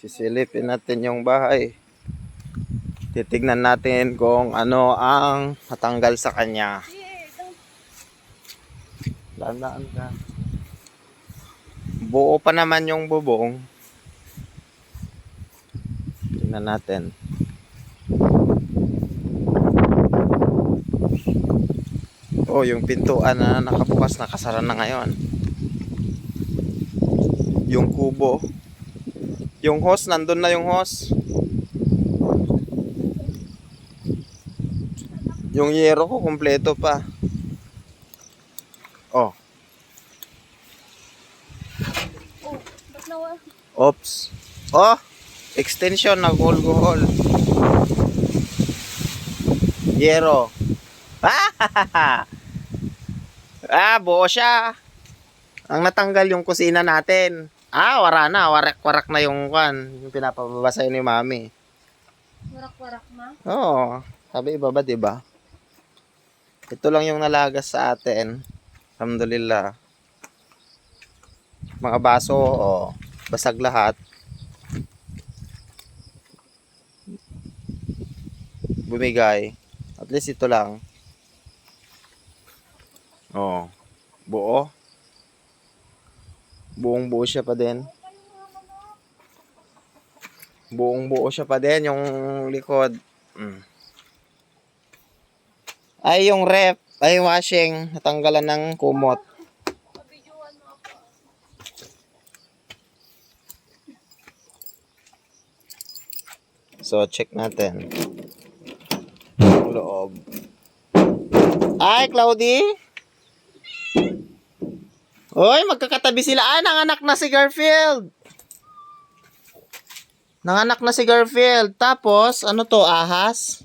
Sisilipin natin yung bahay. Titignan natin kung ano ang matanggal sa kanya. Landaan ka. Buo pa naman yung bubong. Tingnan natin. Oh, yung pintuan na nakabukas nakasara na ngayon. Yung kubo. Yung hose, nandun na yung hose. Yung yero ko, kumpleto pa. Oh, oops. Oh, extension na alcohol. Yero. ah, buo siya. Ang natanggal yung kusina natin. Ah, wara na. Warak-warak na yung kwan. Yung pinapababa sa'yo ni mami. Warak-warak na. Oo. Sabi ibaba, di ba? Ito lang yung nalagas sa atin. Alhamdulillah. Mga baso, oh, basag lahat. Bumigay. At least ito lang. Oh. Buo. Buong buo siya pa din. Buong buo siya pa din yung likod. Mm. Ay, yung rep, ay washing, natanggalan ng kumot. So, check natin. Loob. Ay, Cloudy! Hoy, magkakatabi sila. Ah, nanganak na si Garfield! Nanganak na si Garfield. Tapos, ano to, ahas?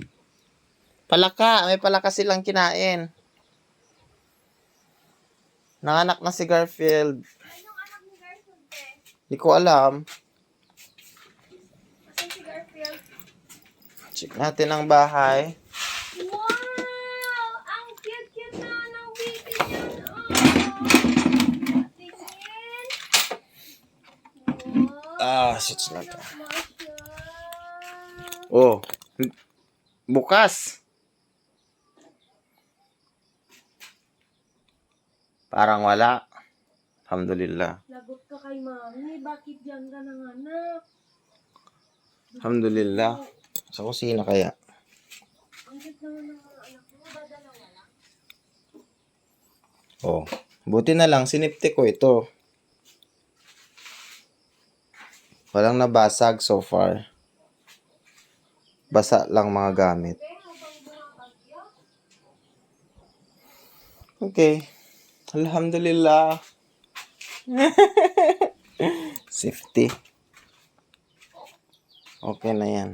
Palaka. May palaka silang kinain. Nanganak na si Garfield. Anong anak ni Garfield, eh? Hindi ko alam. Si Garfield? Check natin ang bahay. Wow! Ang cute-cute na ng baby niyan. Oh! Tingin. Wow! Ah, shit na to. Anak. Oh, bukas. Parang wala. Alhamdulillah. Lagot ka kay mami. Bakit diyan ka nanganak? Alhamdulillah. Sa kusina kaya. Ang cute naman ng anak mo. Ba dalawa lang? Oh, buti na lang sinipte ko ito. Walang nabasag so far. Basa lang mga gamit. Okay. Alhamdulillah. Safety. Okay na yan.